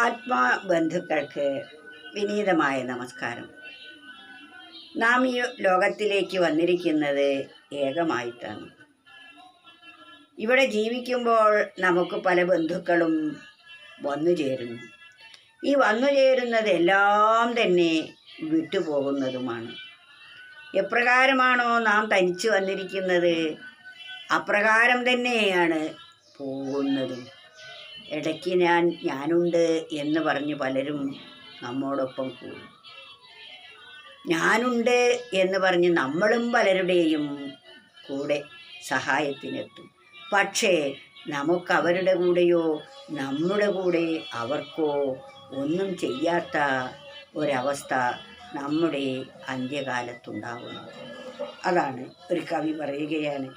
ആത്മബന്ധുക്കൾക്ക് വിനീതമായ നമസ്കാരം. നാം ഈ ലോകത്തിലേക്ക് വന്നിരിക്കുന്നത് ഏകമായിട്ടാണ്. ഇവിടെ ജീവിക്കുമ്പോൾ നമുക്ക് പല ബന്ധുക്കളും വന്നു ചേരുന്നു. ഈ വന്നു ചേരുന്നതെല്ലാം തന്നെ വിട്ടുപോകുന്നതുമാണ്. എപ്രകാരമാണോ നാം തനിച്ച് വന്നിരിക്കുന്നത് അപ്രകാരം തന്നെയാണ് പോകുന്നതും. ഇടയ്ക്ക് ഞാൻ ഞാനുണ്ട് എന്ന് പറഞ്ഞ് പലരും നമ്മോടൊപ്പം കൂടും. ഞാനുണ്ട് എന്ന് പറഞ്ഞ് നമ്മളും പലരുടെയും കൂടെ സഹായത്തിനെത്തും. പക്ഷേ നമുക്ക് അവരുടെ കൂടെയോ നമ്മുടെ കൂടെ അവർക്കോ ഒന്നും ചെയ്യാത്ത ഒരവസ്ഥ നമ്മുടെ അന്ത്യകാലത്തുണ്ടാകുന്നു അതാണ് ഒരു കവി പറയുകയാണ്.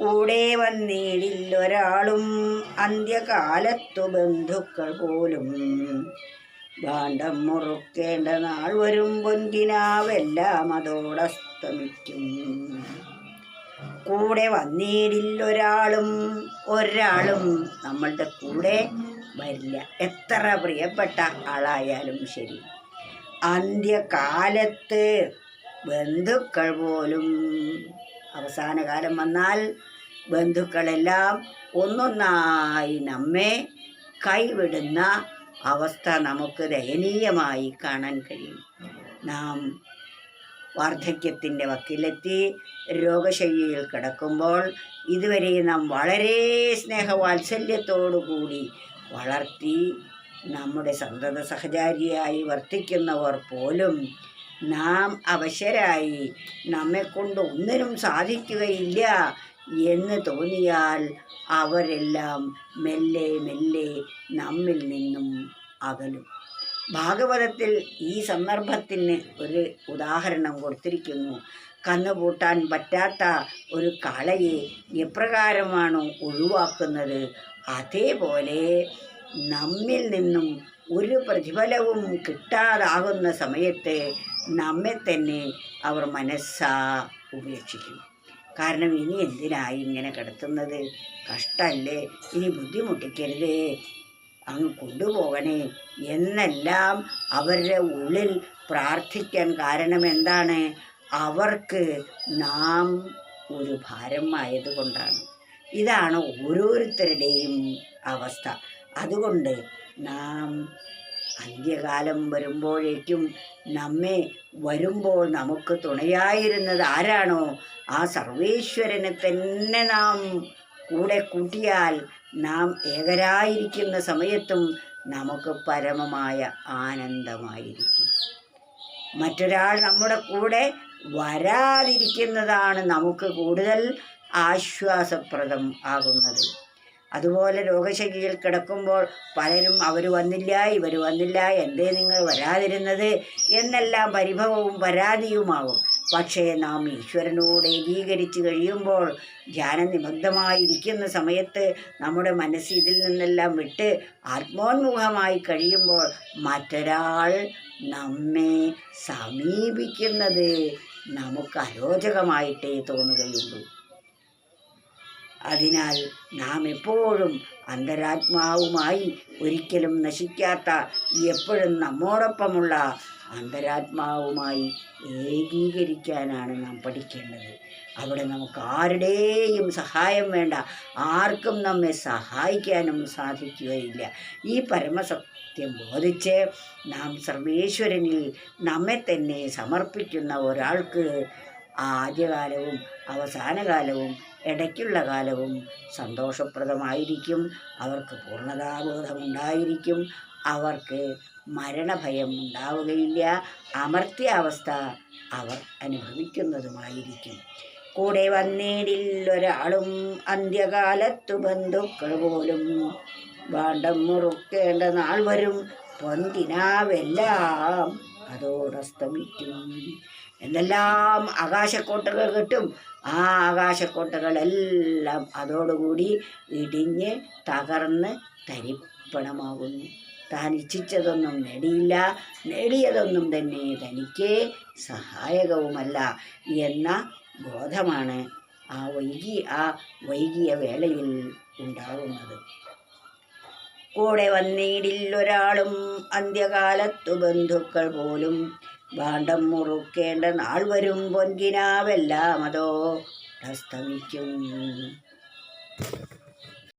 കൂടെ വന്നിടില്ലൊരാളും അന്ത്യകാലത്തു ബന്ധുക്കൾ പോലും. ഭാണ്ഡം മുറുക്കേണ്ട നാൾ വരും പൊന്തിനാവെല്ലാം അതോടസ്തമിക്കും കൂടെ വന്നിടില്ലൊരാളും ഒരാളും നമ്മളുടെ കൂടെ വരില്ല. എത്ര പ്രിയപ്പെട്ട ആളായാലും ശരി. അന്ത്യകാലത്ത് ബന്ധുക്കൾ പോലും അവസാന കാലം വന്നാൽ ബന്ധുക്കളെല്ലാം ഒന്നൊന്നായി നമ്മെ കൈവിടുന്ന അവസ്ഥ നമുക്ക് ദയനീയമായി കാണാൻ കഴിയും. നാം വാർദ്ധക്യത്തിന്റെ വക്കിലെത്തി രോഗശയ്യയിൽ കിടക്കുമ്പോൾ ഇതുവരെ നാം വളരെ സ്നേഹവാത്സല്യത്തോടു കൂടി വളർത്തി നമ്മുടെ സന്തത സഹചാരിയായി വർത്തിക്കുന്നവർ പോലും നാം അവശരായി നമ്മെക്കൊണ്ട് ഒന്നിനും സാധിക്കുകയില്ല എന്ന് തോന്നിയാൽ അവരെല്ലാം മെല്ലെ മെല്ലെ നമ്മിൽ നിന്നും അകലും. ഭാഗവതത്തിൽ ഈ സന്ദർഭത്തിന് ഒരു ഉദാഹരണം കൊടുത്തിരിക്കുന്നു. കന്നുപൂട്ടാൻ പറ്റാത്ത ഒരു കളയെ എപ്രകാരമാണോ ഒഴിവാക്കുന്നത്? അതേപോലെ നമ്മിൽ നിന്നും ഒരു പ്രതിഫലവും കിട്ടാതാകുന്ന സമയത്ത് നമ്മെ തന്നെ അവർ മനസ്സാ ഉപേക്ഷിക്കും കാരണം ഇനി എന്തിനായി ഇങ്ങനെ കിടത്തുന്നത്? കഷ്ടല്ലേ? ഇനി ബുദ്ധിമുട്ടിക്കരുതേ. അങ്ങ് കൊണ്ടുപോകണേ. എന്നെല്ലാം അവരുടെ ഉള്ളിൽ പ്രാർത്ഥിക്കാൻ കാരണം എന്താണ്? അവർക്ക് നാം ഒരു ഭാരം ആയതുകൊണ്ടാണ്. ഇതാണ് ഓരോരുത്തരുടെയും അവസ്ഥ. അതുകൊണ്ട് നാം അന്ത്യകാലം വരുമ്പോഴേക്കും നമ്മെ വരുമ്പോൾ നമുക്ക് തുണയായിരുന്നത് ആരാണോ? ആ സർവേശ്വരനെ തന്നെ നാം കൂടെ കൂട്ടിയാൽ നാം ഏകരായിരിക്കുന്ന സമയത്തും നമുക്ക് പരമമായ ആനന്ദമായിരിക്കും. മറ്റൊരാൾ നമ്മുടെ കൂടെ വരാതിരിക്കുന്നതാണ് നമുക്ക് കൂടുതൽ ആശ്വാസപ്രദം ആകുന്നത്. അതുപോലെ രോഗശൈലിയിൽ കിടക്കുമ്പോൾ പലരും അവർ വന്നില്ല ഇവർ വന്നില്ല എന്തേ നിങ്ങൾ വരാതിരുന്നത്? എന്നെല്ലാം പരിഭവവും പരാതിയുമാവും. പക്ഷേ നാം ഈശ്വരനോട് ഏകീകരിച്ച് കഴിയുമ്പോൾ ധ്യാനനിമഗ്നമായിരിക്കുന്ന സമയത്ത് നമ്മുടെ മനസ്സ് ഇതിൽ നിന്നെല്ലാം വിട്ട് ആത്മോന്മുഖമായി കഴിയുമ്പോൾ മറ്റൊരാൾ നമ്മെ സമീപിക്കുന്നത് നമുക്ക് അരോചകമായിട്ടേ തോന്നുകയുള്ളൂ. അതിനാൽ നാം എപ്പോഴും അന്തരാത്മാവുമായി ഒരിക്കലും നശിക്കാത്ത എപ്പോഴും നമ്മോടൊപ്പമുള്ള അന്തരാത്മാവുമായി ഏകീകരിക്കാനാണ് നാം പഠിക്കേണ്ടത്. അവിടെ നമുക്ക് ആരുടെയും സഹായം വേണ്ട ആർക്കും നമ്മെ സഹായിക്കാനും സാധിക്കുകയില്ല. ഈ പരമസത്യം ബോധിച്ച് നാം സർവേശ്വരനിൽ നമ്മെ തന്നെ സമർപ്പിക്കുന്ന ഒരാൾക്ക് ആദ്യകാലവും അവസാനകാലവും ഇടയ്ക്കുള്ള കാലവും സന്തോഷപ്രദമായിരിക്കും. അവർക്ക് പൂർണതാബോധമുണ്ടായിരിക്കും അവർക്ക് മരണഭയം ഉണ്ടാവുകയില്ല. അമർത്യാവസ്ഥ അവർ അനുഭവിക്കുന്നതുമായിരിക്കും. കൂടെ വന്നേടില്ലൊരാളും അന്ത്യകാലത്തു ബന്ധുക്കൾ പോലും വാണ്ടം മുറുക്കേണ്ട നാൾ വരും. പൊന്തിനാവെല്ലാം അതോടസ്തമിക്കും. എന്തെല്ലാം ആകാശക്കോട്ടകൾ കിട്ടും. ആ ആകാശക്കോട്ടകളെല്ലാം അതോടുകൂടി ഇടിഞ്ഞ് തകർന്ന് തരിപ്പണമാകുന്നു. താൻ ഇച്ഛിച്ചതൊന്നും നേടിയില്ല. നേടിയതൊന്നും തന്നെ തനിക്ക് സഹായകവുമല്ല എന്ന ബോധമാണ് ആ വൈകി ആ വൈകിയ വേളയിൽ ഉണ്ടാകുന്നത്. കൂടെ വന്നിടില്ലൊരാളും അന്ത്യകാലത്തു ബന്ധുക്കൾ പോലും ഭാണ്ഡം മുറുക്കേണ്ട നാൾ വരും പൊൻകിനാവെല്ലാം അതോ അസ്തമിക്കും